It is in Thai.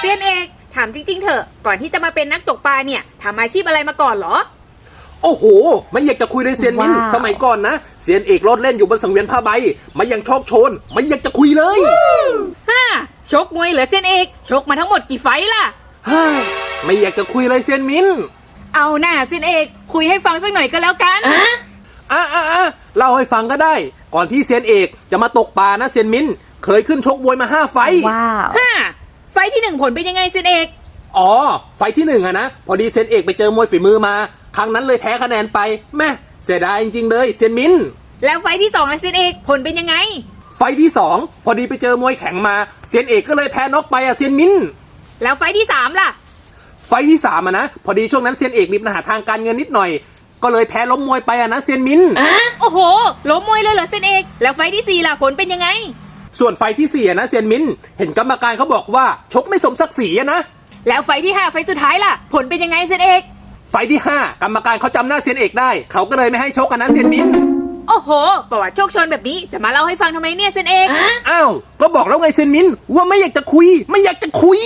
เซียนเอกถามจริง ๆ เถอะก่อนที่จะมาเป็นนักตกปลาเนี่ยทำอาชีพอะไรมาก่อนเหรอ โอ้โห ไม่อยากจะคุยเลยเซียนมินว้าว สมัยก่อนนะเซียนเอกรถเล่นอยู่บนสังเวียนผ้าใบไม่ยังโชคโชน ไม่อยากจะคุยเลยฮ่าชกมวยเหรอเซียนเอกชกมาทั้งหมดกี่ไฟท์ล่ะ เฮ้ยไม่อยากจะคุยเลยเซียนมินเอาหน้าเซียนเอกคุยให้ฟังสักหน่อยก็แล้วกัน อะอะอะเล่าให้ฟังก็ได้ ก่อนที่เซียนเอกจะมาตกปลานะเซียนมินเคยขึ้นชกมวยมาห้าไฟต์ว้าวฮ่า ไฟท์ที่หนึ่งผลเป็นยังไงเซียนเอก อ๋อ ไฟต์ที่หนึ่งอะนะ พอดีเซียนเอกไปเจอมวยฝีมือมา ครั้งนั้นเลยแพ้คะแนนไปแม่เสียดายจริงๆเลยเซียนมิน แล้วไฟท์ที่สองล่ะเซียนเอกผลเป็นยังไง ไฟต์ที่สองพอดีไปเจอมวยแข็งมาเซียนเอกก็เลยแพ้น็อกไปอะเซียนมิน แล้วไฟท์ที่สามล่ะ ไฟต์ที่สามอะนะ พอดีช่วงนั้นเซียนเอกมีปัญหาทางการเงินนิดหน่อย ก็เลยแพ้ล้มมวยไปอะนะเซียนมิน โอ้โหล้มมวยเลยเหรอเซียนเอก แล้วไฟท์ที่สี่ล่ะผลเป็นยังไง ส่วนไฟต์ที่สี่อะนะเซียนมินเห็นกรรมการเขาบอกว่าชกไม่สมศักดิ์ศรีอะนะ แล้วไฟท์ที่ห้าไฟท์สุดท้ายล่ะ ผลเป็นยังไงเซียนเอก ไฟต์ที่ห้ากรรมการเขาจำหน้าเซียนเอกได้ เขาก็เลยไม่ให้ชกกันนะเซียนมินโอ้โห ประวัติโชคโชนแบบนี้จะมาเล่าให้ฟังทำไมเนี่ยเซียนเอก อ้าว ก็บอกแล้วไงเซียนมินว่าไม่อยากจะคุย ไม่อยากจะคุย